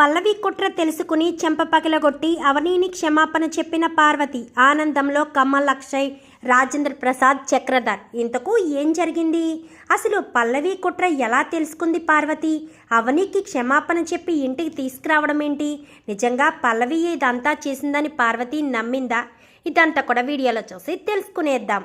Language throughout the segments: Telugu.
పల్లవి కుట్ర తెలుసుకుని చెంప పగలగొట్టి అవనీని క్షమాపణ చెప్పిన పార్వతి ఆనందంలో కమల్ అక్షయ్ రాజేంద్ర ప్రసాద్ చక్రధర్. ఇంతకు ఏం జరిగింది? అసలు పల్లవి కుట్ర ఎలా తెలుసుకుంది పార్వతి? అవనీకి క్షమాపణ చెప్పి ఇంటికి తీసుకురావడం ఏంటి? నిజంగా పల్లవి ఇదంతా చేసిందని పార్వతి నమ్మిందా? ఇదంతా కూడా వీడియోలో చూసి తెలుసుకునేద్దాం.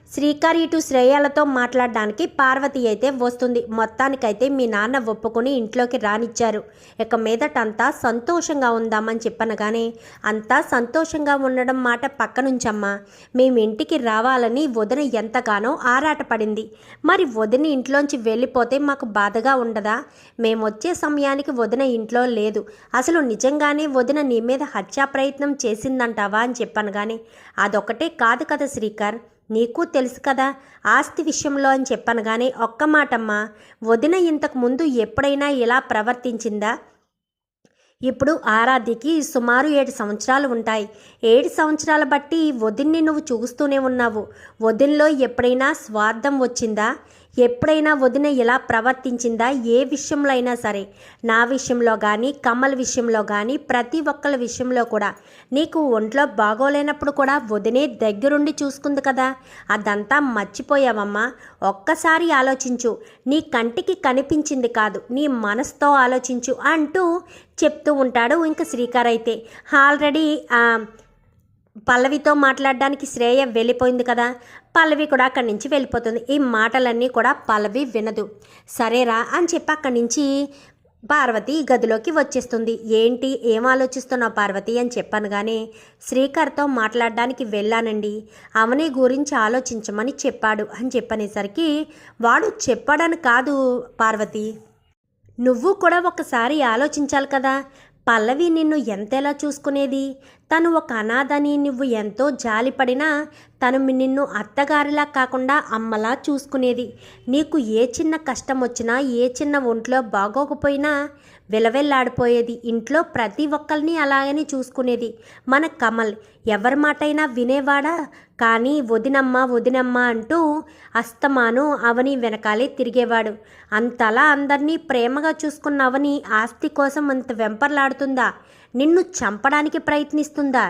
శ్రీకర్ ఇటు శ్రేయాలతో మాట్లాడడానికి పార్వతి అయితే వస్తుంది. మొత్తానికైతే మీ నాన్న ఒప్పుకొని ఇంట్లోకి రానిచ్చారు. ఇక మీదటంతా సంతోషంగా ఉందామని చెప్పనగానే అంతా సంతోషంగా ఉండడం మాట పక్కనుంచమ్మా. మేము ఇంటికి రావాలని వదిన ఎంతగానో ఆరాటపడింది. మరి వదిన ఇంట్లోంచి వెళ్ళిపోతే మాకు బాధగా ఉండదా? మేము వచ్చే సమయానికి వదిన ఇంట్లో లేదు. అసలు నిజంగానే వదిన నీ మీద హత్యా ప్రయత్నం చేసిందంటావా అని చెప్పనగానే అదొకటే కాదు కదా శ్రీకర్. నీకు తెలుసు కదా ఆస్తి విషయంలో అని చెప్పనగానే ఒక్క మాటమ్మా వదిన ఇంతకు ముందు ఎప్పుడైనా ఇలా ప్రవర్తించిందా? ఇప్పుడు ఆరాధ్యకి సుమారు ఏడు సంవత్సరాలు ఉంటాయి. ఏడు సంవత్సరాల బట్టి వదిన్ని నువ్వు చూస్తూనే ఉన్నావు. వదిన్లో ఎప్పుడైనా స్వార్థం వచ్చిందా? ఎప్పుడైనా వదిన ఇలా ప్రవర్తించిందా ఏ విషయంలో అయినా సరే. నా విషయంలో కానీ కమల్ విషయంలో కానీ ప్రతి ఒక్కరి విషయంలో కూడా. నీకు ఒంట్లో బాగోలేనప్పుడు కూడా వదినే దగ్గరుండి చూసుకుంది కదా. అదంతా మర్చిపోయావమ్మా. ఒక్కసారి ఆలోచించు. నీ కంటికి కనిపించింది కాదు. నీ మనసుతో ఆలోచించు అంటూ చెప్తూ ఉంటాడు ఇంకా శ్రీకార్ అయితే. ఆల్రెడీ పల్లవితో మాట్లాడడానికి శ్రేయ వెళ్ళిపోయింది కదా. పల్లవి కూడా అక్కడి నుంచి వెళ్ళిపోతుంది. ఈ మాటలన్నీ కూడా పల్లవి వినదు. సరేరా అని చెప్పి అక్కడి నుంచి పార్వతి గదిలోకి వచ్చేస్తుంది. ఏంటి? ఏం ఆలోచిస్తున్నావు పార్వతి అని చెప్పాను కానీ శ్రీకర్తో మాట్లాడడానికి వెళ్ళానండి. అవని గురించి ఆలోచించమని చెప్పాడు అని చెప్పనేసరికి వాడు చెప్పాడని కాదు పార్వతి. నువ్వు కూడా ఒకసారి ఆలోచించాలి కదా. పల్లవి నిన్ను ఎంతెలా చూసుకునేది? తను ఒక అనాథని నువ్వు ఎంతో జాలిపడినా తను నిన్ను అత్తగారిలా కాకుండా అమ్మలా చూసుకునేది. నీకు ఏ చిన్న కష్టం వచ్చినా ఏ చిన్న ఒంట్లో బాగోకపోయినా విలవెల్లాడిపోయేది. ఇంట్లో ప్రతి ఒక్కరిని అలాగని చూసుకునేది. మన కమల్ ఎవరి మాటైనా వినేవాడా? కానీ వదినమ్మ వదినమ్మ అంటూ అస్తమాను అవని వెనకాలే తిరిగేవాడు. అంతలా అందరినీ ప్రేమగా చూసుకున్న అవని ఆస్తి కోసం అంత వెంపర్లాడుతుందా? నిన్ను చంపడానికి ప్రయత్నిస్తుందా?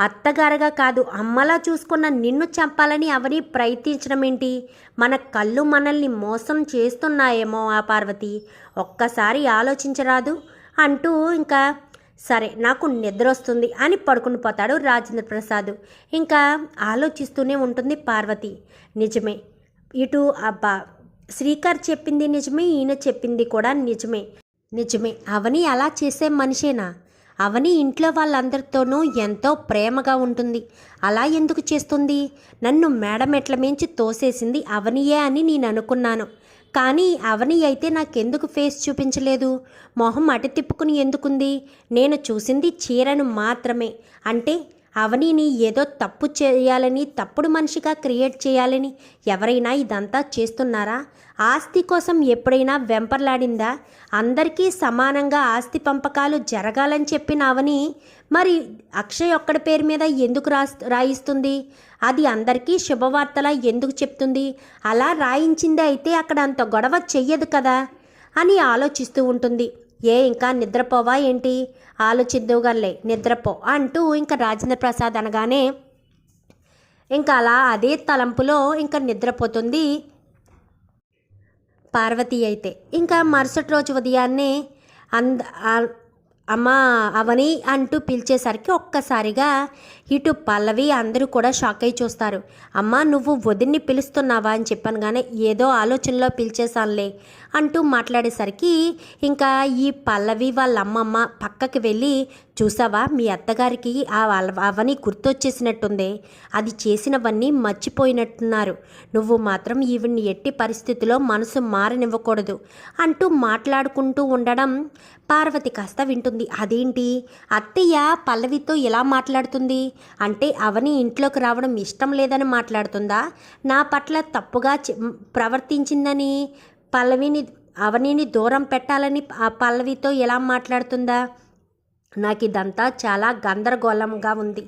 అత్తగారుగా కాదు అమ్మలా చూసుకున్న నిన్ను చంపాలని అవని ప్రయత్నించడం ఏంటి? మన కళ్ళు మనల్ని మోసం చేస్తున్నాయేమో ఆ పార్వతి. ఒక్కసారి ఆలోచించరాదు. అంటూ ఇంకా సరే నాకు నిద్ర వస్తుంది అని పడుకుని పోతాడు రాజేంద్ర ప్రసాద్. ఇంకా ఆలోచిస్తూనే ఉంటుంది పార్వతి. నిజమే. ఇటు అబ్బా శ్రీకర్ చెప్పింది నిజమే ఈయన చెప్పింది కూడా నిజమే. నిజమే. అవని అలా చేసే మనిషేనా? అవని ఇంట్లో వాళ్ళందరితోనూ ఎంతో ప్రేమగా ఉంటుంది. అలా ఎందుకు చేస్తుంది? నన్ను మేడం ఎట్ల మించి తోసేసింది అవనియే అని నేను అనుకున్నాను కానీ అవని అయితే నాకెందుకు ఫేస్ చూపించలేదు? మొహం అటు తిప్పుకుని ఎందుకుంది? నేను చూసింది చీరను మాత్రమే. అంటే అవనిని ఏదో తప్పు చేయాలని తప్పుడు మనిషిగా క్రియేట్ చేయాలని ఎవరైనా ఇదంతా చేస్తున్నారా? ఆస్తి కోసం ఎప్పుడైనా వెంపర్లాడిందా? అందరికీ సమానంగా ఆస్తి పంపకాలు జరగాలని చెప్పిన అవని మరి అక్షయ్ ఒక్కడి పేరు మీద ఎందుకు రాస్ రాయిస్తుంది? అది అందరికీ శుభవార్తలా ఎందుకు చెప్తుంది? అలా రాయించింది అయితే అక్కడ అంత గొడవ చెయ్యదు కదా? అని ఆలోచిస్తూ ఉంటుంది. ఏ ఇంకా నిద్రపోవా ఏంటి? ఆలోచిద్దువుగాలే నిద్రపో అంటూ ఇంకా రాజేంద్ర ప్రసాద్ అనగానే ఇంకా అలా అదే తలంపులో ఇంకా నిద్రపోతుంది పార్వతి అయితే. ఇంకా మరుసటి రోజు ఉదయాన్నే అంద అమ్మ అమ్మా అవని అంటూ పిలిచేసరికి ఒక్కసారిగా ఇటు పల్లవి అందరూ కూడా షాక్ అయి చూస్తారు. అమ్మా నువ్వు వదిన్ని పిలుస్తున్నావా అని చెప్పాను కానీ ఏదో ఆలోచనలో పిలిచేశానులే అంటూ మాట్లాడేసరికి ఇంకా ఈ పల్లవి వాళ్ళ అమ్మమ్మ పక్కకి వెళ్ళి చూసావా మీ అత్తగారికి ఆ వాళ్ళ అవని గుర్తొచ్చేసినట్టుంది. అది చేసినవన్నీ మర్చిపోయినట్టున్నారు. నువ్వు మాత్రం ఈవిని ఎట్టి పరిస్థితిలో మనసు మారనివ్వకూడదు అంటూ మాట్లాడుకుంటూ ఉండడం పార్వతి కాస్త వింటుంది. అదేంటి? అత్తయ్య పల్లవితో ఎలా మాట్లాడుతుంది? అంటే అవని ఇంట్లోకి రావడం ఇష్టం లేదని మాట్లాడుతుందా? నా పట్ల తప్పుగా చె- ప్రవర్తించిందని పల్లవిని అవనిని దూరం పెట్టాలని ఆ పల్లవితో ఎలా మాట్లాడుతుందా? నాకు ఇదంతా చాలా గందరగోళంగా ఉంది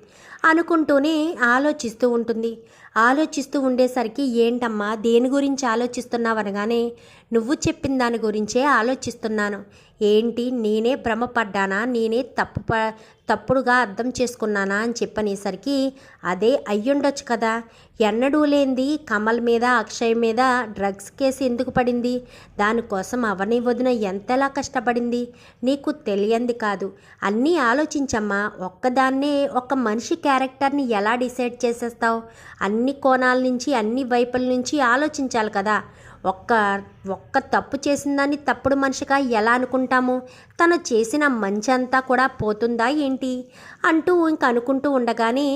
అనుకుంటూనే ఆలోచిస్తూ ఉంటుంది. ఆలోచిస్తూ ఉండేసరికి ఏంటమ్మా దేని గురించి ఆలోచిస్తున్నావు అనగానే నువ్వు చెప్పిన దాని గురించే ఆలోచిస్తున్నాను. ఏంటి? నేనే భ్రమపడ్డానా? నేనే తప్పు ప తప్పుడుగా అర్థం చేసుకున్నానా అని చెప్పనేసరికి అదే అయ్యుండొచ్చు కదా. ఎన్నడూ లేనిది కమల్ మీద అక్షయ్ మీద డ్రగ్స్ కేసు ఎందుకు పడింది? దానికోసం అవని వదిన ఎంతలా కష్టపడింది? నీకు తెలియంది కాదు. అన్నీ ఆలోచించమ్మా. ఒక్కదాన్నే ఒక మనిషి క్యారెక్టర్ని ఎలా డిసైడ్ చేసేస్తావు? అన్ని కోణాల నుంచి అన్ని వైపుల నుంచి ఆలోచించాలి కదా. ఒక్క ఒక్క తప్పు చేసిన దాన్ని తప్పుడు మనిషిగా ఎలా అనుకుంటాము? తను చేసిన మంచి అంతా కూడా పోతుందా ఏంటి? అంటూ ఇంక అనుకుంటూ ఉండగానే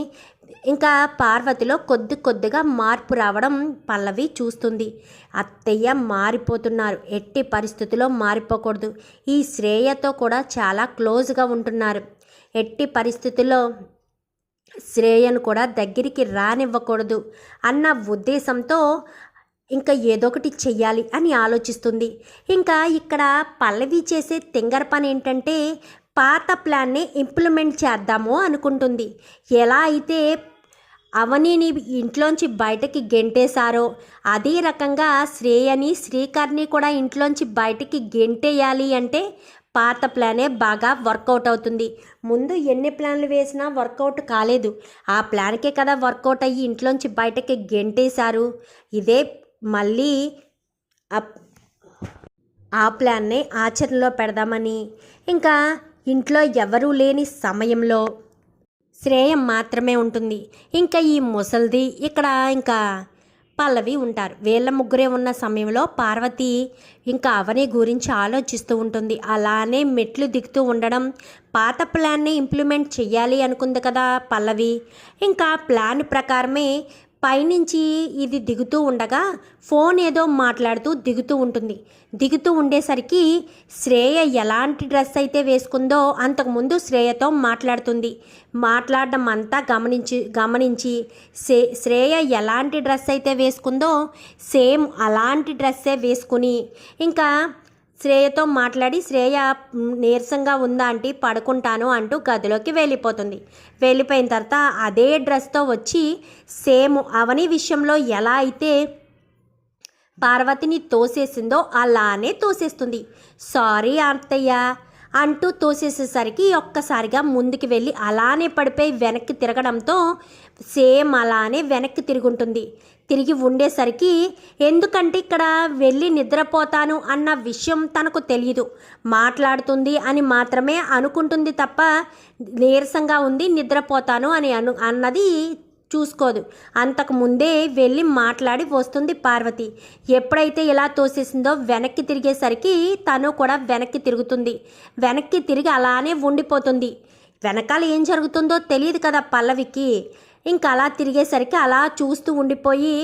ఇంకా పార్వతిలో కొద్ది కొద్దిగా మార్పు రావడం పల్లవి చూస్తుంది. అత్తయ్య మారిపోతున్నారు. ఎట్టి పరిస్థితిలో మారిపోకూడదు. ఈ శ్రేయతో కూడా చాలా క్లోజ్గా ఉంటున్నారు. ఎట్టి పరిస్థితుల్లో శ్రేయను కూడా దగ్గరికి రానివ్వకూడదు అన్న ఉద్దేశంతో ఇంకా ఏదో ఒకటి చెయ్యాలి అని ఆలోచిస్తుంది. ఇంకా ఇక్కడ పల్లవి చేసే తింగర పని ఏంటంటే పాత ప్లాన్నే ఇంప్లిమెంట్ చేద్దాము అనుకుంటుంది. ఎలా అయితే అవనిని ఇంట్లోంచి బయటకి గెంటేశారో అదే రకంగా శ్రేయని శ్రీకర్ని కూడా ఇంట్లోంచి బయటకి గెంటేయాలి అంటే పాత ప్లానే బాగా వర్కౌట్ అవుతుంది. ముందు ఎన్ని ప్లాన్లు వేసినా వర్కౌట్ కాలేదు. ఆ ప్లాన్కే కదా వర్కౌట్ అయ్యి ఇంట్లోంచి బయటకి గెంటేశారు. ఇదే మళ్ళీ అప్- ఆ ప్లాన్నే ఆచరణలో పెడదామని. ఇంకా ఇంట్లో ఎవరూ లేని సమయంలో శ్రేయం మాత్రమే ఉంటుంది. ఇంకా ఈ ముసల్ది ఇక్కడ ఇంకా పల్లవి ఉంటారు. వీళ్ళ ముగ్గురే ఉన్న సమయంలో పార్వతి ఇంకా అవని గురించి ఆలోచిస్తూ ఉంటుంది. అలానే మెట్లు దిగుతూ ఉండడం పాత ప్లాన్ని ఇంప్లిమెంట్ చేయాలి అనుకుంది కదా పల్లవి. ఇంకా ప్లాన్ ప్రకారమే పైనుంచి ఇది దిగుతూ ఉండగా ఫోన్ ఏదో మాట్లాడుతూ దిగుతూ ఉంటుంది. దిగుతూ ఉండేసరికి శ్రేయ ఎలాంటి డ్రెస్ అయితే వేసుకుందో అంతకుముందు శ్రేయతో మాట్లాడుతుంది. మాట్లాడడం అంతా గమనించి గమనించి సే శ్రేయ ఎలాంటి డ్రెస్ అయితే వేసుకుందో సేమ్ అలాంటి డ్రెస్సే వేసుకుని ఇంకా శ్రేయతో మాట్లాడి శ్రేయ నీరసంగా ఉందా అంటే పడుకుంటాను అంటూ గదిలోకి వెళ్ళిపోతుంది. వెళ్ళిపోయిన తర్వాత అదే డ్రెస్తో వచ్చి సేమ్ అవని విషయంలో ఎలా అయితే పార్వతిని తోసేసిందో అలానే తోసేస్తుంది. సారీ అత్తయ్య. అంటూ తోసేసేసరికి ఒక్కసారిగా ముందుకు వెళ్ళి అలానే పడిపోయి వెనక్కి తిరగడంతో సేమ్ అలానే వెనక్కి తిరుగుంటుంది. తిరిగి ఉండేసరికి ఎందుకంటే ఇక్కడ వెళ్ళి నిద్రపోతాను అన్న విషయం తనకు తెలియదు మాట్లాడుతుంది అని మాత్రమే అనుకుంటుంది తప్ప నీరసంగా ఉంది నిద్రపోతాను అని అను అన్నది చూసుకోదు. అంతకు ముందే వెళ్ళి మాట్లాడి వస్తుంది పార్వతి. ఎప్పుడైతే ఇలా తోసేసిందో వెనక్కి తిరిగేసరికి తను కూడా వెనక్కి తిరుగుతుంది. వెనక్కి తిరిగి అలానే ఉండిపోతుంది. వెనకాల ఏం జరుగుతుందో తెలియదు కదా పల్లవికి. ఇంకా అలా తిరిగేసరికి అలా చూస్తూ ఉండిపోయి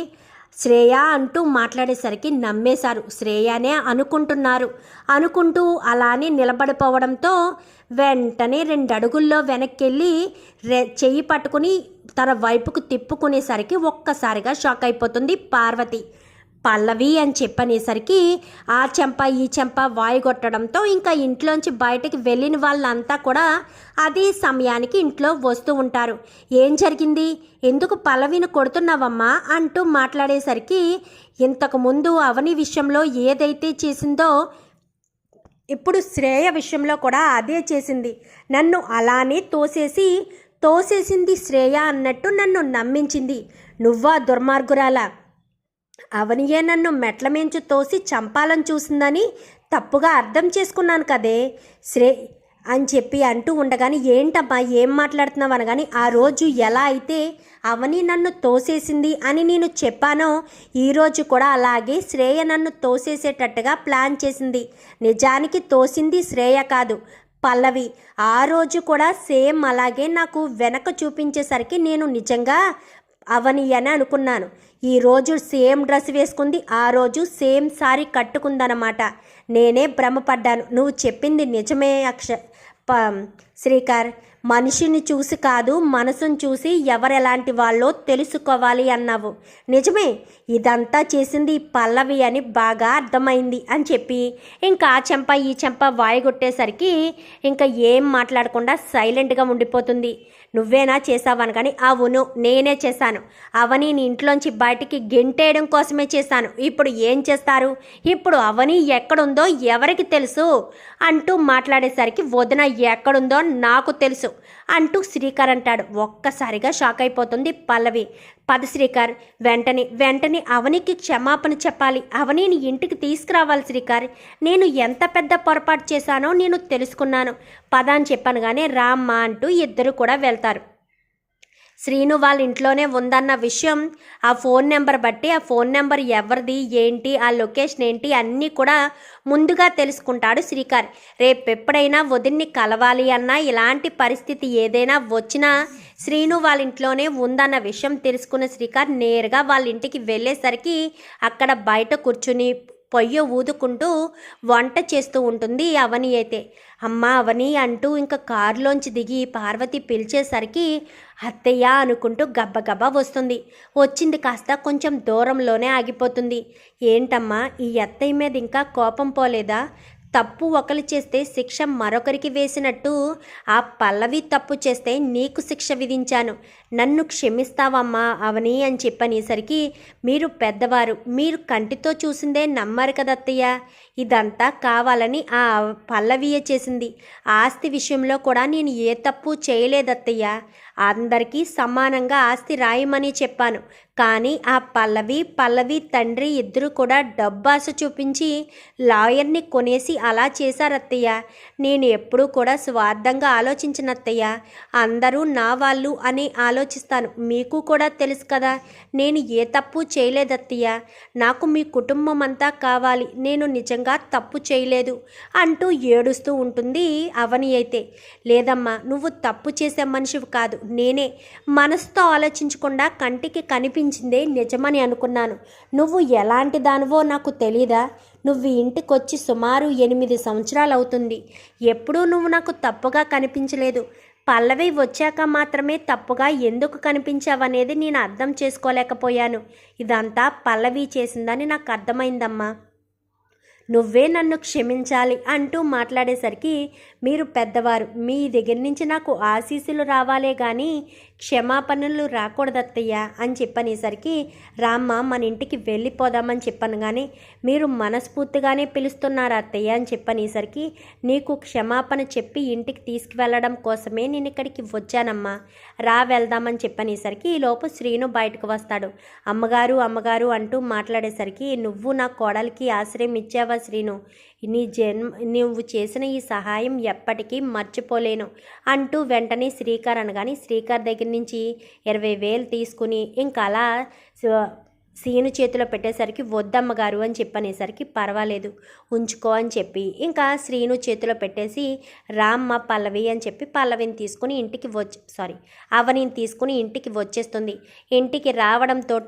శ్రేయ అంటూ మాట్లాడేసరికి నమ్మేశారు. శ్రేయనే అనుకుంటున్నారు. అనుకుంటూ అలానే నిలబడిపోవడంతో వెంటనే రెండు అడుగుల్లో వెనక్కి వెళ్ళి రె చెయ్యి పట్టుకుని తన వైపుకు తిప్పుకునేసరికి ఒక్కసారిగా షాక్ అయిపోతుంది పార్వతి. పల్లవి అని చెప్పనేసరికి ఆ చెంప ఈ చెంప వాయుగొట్టడంతో ఇంకా ఇంట్లోంచి బయటకు వెళ్ళిన వాళ్ళంతా కూడా అదే సమయానికి ఇంట్లో వస్తూ ఉంటారు. ఏం జరిగింది? ఎందుకు పల్లవిని కొడుతున్నావమ్మా? అంటూ మాట్లాడేసరికి ఇంతకుముందు అవని విషయంలో ఏదైతే చేసిందో ఇప్పుడు శ్రేయ విషయంలో కూడా అదే చేసింది. నన్ను అలానే తోసేసి తోసేసింది శ్రేయ అన్నట్టు నన్ను నమ్మించింది. నువ్వా దుర్మార్గురాలా? అవనియే నన్ను మెట్ల మించు తోసి చంపాలని చూసిందని తప్పుగా అర్థం చేసుకున్నాను కదే. శ్రే అని చెప్పి అంటూ ఉండగాని ఏంటమ్మా ఏం మాట్లాడుతున్నావు? అనగాని ఆ రోజు ఎలా అయితే అవని నన్ను తోసేసింది అని నేను చెప్పానో ఈరోజు కూడా అలాగే శ్రేయ నన్ను తోసేసేటట్టుగా ప్లాన్ చేసింది. నిజానికి తోసింది శ్రేయ కాదు పల్లవి. ఆ రోజు కూడా సేమ్ అలాగే నాకు వెనక చూపించేసరికి నేను నిజంగా అవని అని అనుకున్నాను. ఈ రోజు సేమ్ డ్రెస్ వేసుకుంది ఆ రోజు సేమ్ సారీ కట్టుకుందనమాట. నేనే భ్రమపడ్డాను. నువ్వు చెప్పింది నిజమే అక్ష ప శ్రీకర్ మనిషిని చూసి కాదు మనసును చూసి ఎవరెలాంటి వాళ్ళో తెలుసుకోవాలి అన్నావు. నిజమే ఇదంతా చేసింది పల్లవి అని బాగా అర్థమైంది అని చెప్పి ఇంకా ఆ చెంప ఈ చెంప వాయిగొట్టేసరికి ఇంకా ఏం మాట్లాడకుండా సైలెంట్గా ఉండిపోతుంది. నువ్వేనా చేసావని కానీ అవును నేనే చేశాను. అవని నీ ఇంట్లోంచి బయటికి గెంటేయడం కోసమే చేశాను. ఇప్పుడు ఏం చేస్తారు? ఇప్పుడు అవని ఎక్కడుందో ఎవరికి తెలుసు? అంటూ మాట్లాడేసరికి వదిన ఎక్కడుందో నాకు తెలుసు. అంటూ శ్రీకర్ అంటాడు. ఒక్కసారిగా షాక్ అయిపోతుంది పల్లవి. పద శ్రీకర్ వెంటనే వెంటనే అవనికి క్షమాపణ చెప్పాలి. అవనిని ఇంటికి తీసుకురావాలి శ్రీకర్. నేను ఎంత పెద్ద పొరపాటు చేశానో నేను తెలుసుకున్నాను. పద అని చెప్పాను కానీ రామ్మా అంటూ ఇద్దరు కూడా వెళ్తారు. శ్రీను వాళ్ళ ఇంట్లోనే ఉందన్న విషయం ఆ ఫోన్ నెంబర్ బట్టి ఆ ఫోన్ నెంబర్ ఎవరిది ఏంటి ఆ లొకేషన్ ఏంటి అన్నీ కూడా ముందుగా తెలుసుకుంటాడు శ్రీకర్. రేపు ఎప్పుడైనా వదిన్ని కలవాలి అన్నా ఇలాంటి పరిస్థితి ఏదైనా వచ్చినా శ్రీను వాళ్ళ ఇంట్లోనే ఉందన్న విషయం తెలుసుకున్న శ్రీకర్ నేరుగా వాళ్ళ ఇంటికి వెళ్ళేసరికి అక్కడ బయట కూర్చుని పొయ్యి ఊదుకుంటూ వంట చేస్తూ ఉంటుంది అవని అయితే. అమ్మ అవని అంటూ ఇంకా కారులోంచి దిగి పార్వతి పిలిచేసరికి అత్తయ్య అనుకుంటూ గబ్బగబ్బా వస్తుంది. వచ్చింది కాస్త కొంచెం దూరంలోనే ఆగిపోతుంది. ఏంటమ్మా ఈ అత్తయ్య మీద ఇంకా కోపం పోలేదా? తప్పు ఒకరు చేస్తే శిక్ష మరొకరికి వేసినట్టు ఆ పల్లవి తప్పు చేస్తే నీకు శిక్ష విధించాను. నన్ను క్షమిస్తావమ్మా అవని అని చెప్పనేసరికి మీరు పెద్దవారు మీరు కంటితో చూసిందే నమ్మరు కదత్తయ్య. ఇదంతా కావాలని ఆ పల్లవియే చేసింది. ఆస్తి విషయంలో కూడా నేను ఏ తప్పు చేయలేదత్తయ్య. అందరికీ సమానంగా ఆస్తి రాయమని చెప్పాను. కానీ ఆ పల్లవి పల్లవి తండ్రి ఇద్దరు కూడా డబ్బాస చూపించి లాయర్ని కొనేసి అలా చేశారత్తయ్య. నేను ఎప్పుడూ కూడా స్వార్థంగా ఆలోచించినత్తయ్య. అందరూ నా వాళ్ళు అని ఆలోచిస్తాను. మీకు కూడా తెలుసు కదా నేను ఏ తప్పు చేయలేదత్తయ్య. నాకు మీ కుటుంబం అంతా కావాలి. నేను నిజంగా తప్పు చేయలేదు అంటూ ఏడుస్తూ ఉంటుంది అవని అయితే. లేదమ్మా నువ్వు తప్పు చేసే మనిషివి కాదు. నేనే. మనసుతో ఆలోచించకుండా కంటికి కనిపించిందే నిజమని అనుకున్నాను. నువ్వు ఎలాంటి దానివో నాకు తెలీదా? నువ్వు ఇంటికొచ్చి సుమారు ఎనిమిది సంవత్సరాలు అవుతుంది ఎప్పుడూ నువ్వు నాకు తప్పుగా కనిపించలేదు. పల్లవి వచ్చాక మాత్రమే తప్పుగా ఎందుకు కనిపించావనేది నేను అర్థం చేసుకోలేకపోయాను. ఇదంతా పల్లవి చేసిందని నాకు అర్థమైందమ్మా. నువ్వే నన్ను క్షమించాలి అంటూ మాట్లాడేసరికి మీరు పెద్దవారు మీ దగ్గర నుంచి నాకు ఆశీస్సులు రావాలే కానీ క్షమాపణలు రాకూడదత్తయ్య అని చెప్పనేసరికి రామ్మ మన ఇంటికి వెళ్ళిపోదామని చెప్పాను కానీ మీరు మనస్ఫూర్తిగానే పిలుస్తున్నారు అత్తయ్య అని చెప్పనేసరికి నీకు క్షమాపణ చెప్పి ఇంటికి తీసుకువెళ్ళడం కోసమే నేను ఇక్కడికి వచ్చానమ్మా. రా వెళ్దామని చెప్పనేసరికి ఈలోపు శ్రీను బయటకు వస్తాడు. అమ్మగారు అమ్మగారు అంటూ మాట్లాడేసరికి నువ్వు నా కోడలికి ఆశ్రయం ఇచ్చావా శ్రీను? నీ జన్మ నువ్వు చేసిన ఈ సహాయం ఎప్పటికీ మర్చిపోలేను అంటూ వెంటనే శ్రీకర్ అనగాని శ్రీకర్ దగ్గర నుంచి ఇరవై వేలు తీసుకుని ఇంకా అలా సీను చేతిలో పెట్టేసరికి వద్దమ్మగారు అని చెప్పనేసరికి పర్వాలేదు ఉంచుకో అని చెప్పి ఇంకా శ్రీను చేతిలో పెట్టేసి రామ్మ పల్లవి అని చెప్పి పల్లవిని తీసుకుని ఇంటికి వచ్చి సారీ అవనిని తీసుకుని ఇంటికి వచ్చేస్తుంది. ఇంటికి రావడంతో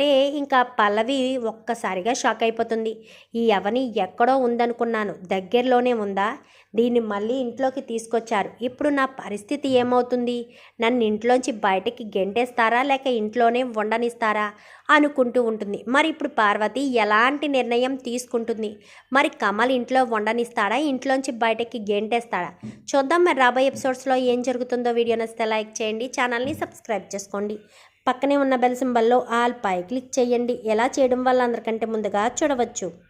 ఇంకా పల్లవి ఒక్కసారిగా షాక్ అయిపోతుంది. ఈ అవని ఎక్కడో ఉందనుకున్నాను. దగ్గరలోనే ఉందా? దీన్ని మళ్ళీ ఇంట్లోకి తీసుకొచ్చారు. ఇప్పుడు నా పరిస్థితి ఏమవుతుంది? నన్ను ఇంట్లోంచి బయటకి గెంటేస్తారా? లేక ఇంట్లోనే ఉండనిస్తారా అనుకుంటూ ఉంటుంది. మరి ఇప్పుడు పార్వతి ఎలాంటి నిర్ణయం తీసుకుంటుంది? మరి కమల్ ఇంట్లో వండనిస్తాడా? ఇంట్లోంచి బయటకి గెంటేస్తాడా? చూద్దాం మరి రాబోయే ఎపిసోడ్స్లో ఏం జరుగుతుందో. వీడియో నచ్చితే లైక్ చేయండి. ఛానల్ని సబ్స్క్రైబ్ చేసుకోండి. పక్కనే ఉన్న బెల్ సింబల్లో ఆల్ పై క్లిక్ చేయండి. ఎలా చేయడం వల్ల అందరికంటే ముందుగా చూడవచ్చు.